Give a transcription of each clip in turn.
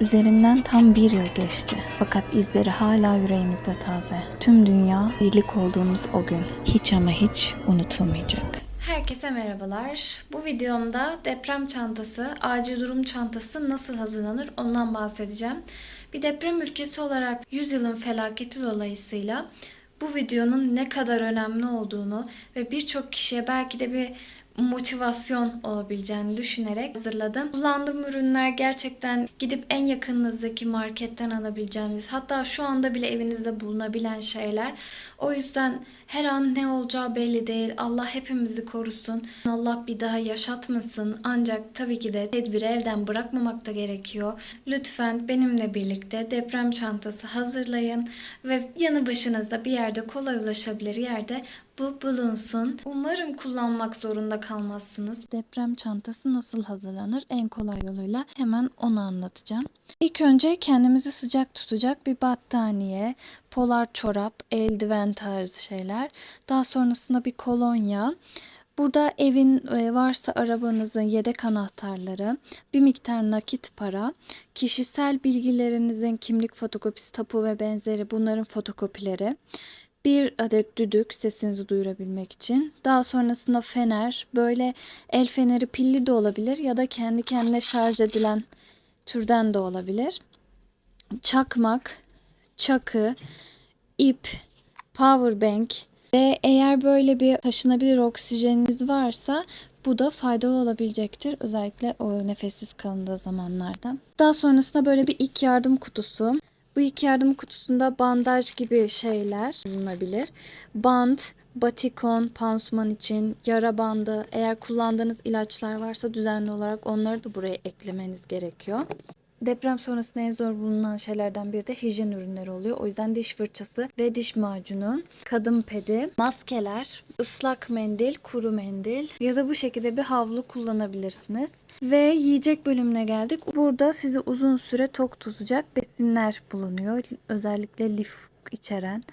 Üzerinden tam bir yıl geçti. Fakat izleri hala yüreğimizde taze. Tüm dünya birlik olduğumuz o gün. Hiç ama hiç unutulmayacak. Herkese merhabalar. Bu videomda deprem çantası, acil durum çantası nasıl hazırlanır ondan bahsedeceğim. Bir deprem ülkesi olarak 100 yılın felaketi dolayısıyla bu videonun ne kadar önemli olduğunu ve birçok kişiye belki de bir motivasyon olabileceğini düşünerek hazırladım. Kullandığım ürünler gerçekten gidip en yakınınızdaki marketten alabileceğiniz hatta şu anda bile evinizde bulunabilen şeyler. O yüzden her an ne olacağı belli değil. Allah hepimizi korusun. Allah bir daha yaşatmasın. Ancak tabii ki de tedbiri elden bırakmamak da gerekiyor. Lütfen benimle birlikte deprem çantası hazırlayın ve yanı başınızda bir yerde kolay ulaşabilir yerde bu bulunsun. Umarım kullanmak zorunda kalmazsınız. Deprem çantası nasıl hazırlanır? En kolay yoluyla hemen onu anlatacağım. İlk önce kendimizi sıcak tutacak bir battaniye, polar çorap, eldiven tarzı şeyler. Daha sonrasında bir kolonya. Burada evin e, varsa arabanızın yedek anahtarları, bir miktar nakit para, kişisel bilgilerinizin kimlik fotokopisi, tapu ve benzeri bunların fotokopileri, bir adet düdük sesinizi duyurabilmek için. Daha sonrasında fener, böyle el feneri pilli de olabilir ya da kendi kendine şarj edilen türden de olabilir. Çakmak, çakı, ip, power bank ve eğer böyle bir taşınabilir oksijeniniz varsa bu da faydalı olabilecektir. Özellikle o nefessiz kalındığı zamanlarda. Daha sonrasında böyle bir ilk yardım kutusu. Bu ilk yardım kutusunda bandaj gibi şeyler bulunabilir. Bant, batikon, pansuman için, yara bandı, eğer kullandığınız ilaçlar varsa düzenli olarak onları da buraya eklemeniz gerekiyor. Deprem sonrasında en zor bulunan şeylerden biri de hijyen ürünleri oluyor. O yüzden diş fırçası ve diş macunu, kadın pedi, maskeler, ıslak mendil, kuru mendil ya da bu şekilde bir havlu kullanabilirsiniz. Ve yiyecek bölümüne geldik. Burada sizi uzun süre tok tutacak besinler bulunuyor. Özellikle lif içeren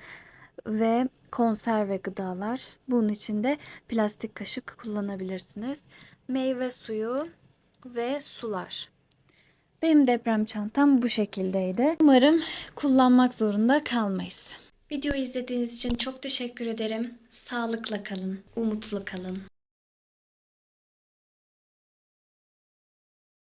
ve konserve gıdalar. Bunun için de plastik kaşık kullanabilirsiniz. Meyve suyu ve sular. Benim deprem çantam bu şekildeydi. Umarım kullanmak zorunda kalmayız. Videoyu izlediğiniz için çok teşekkür ederim. Sağlıkla kalın, umutlu kalın.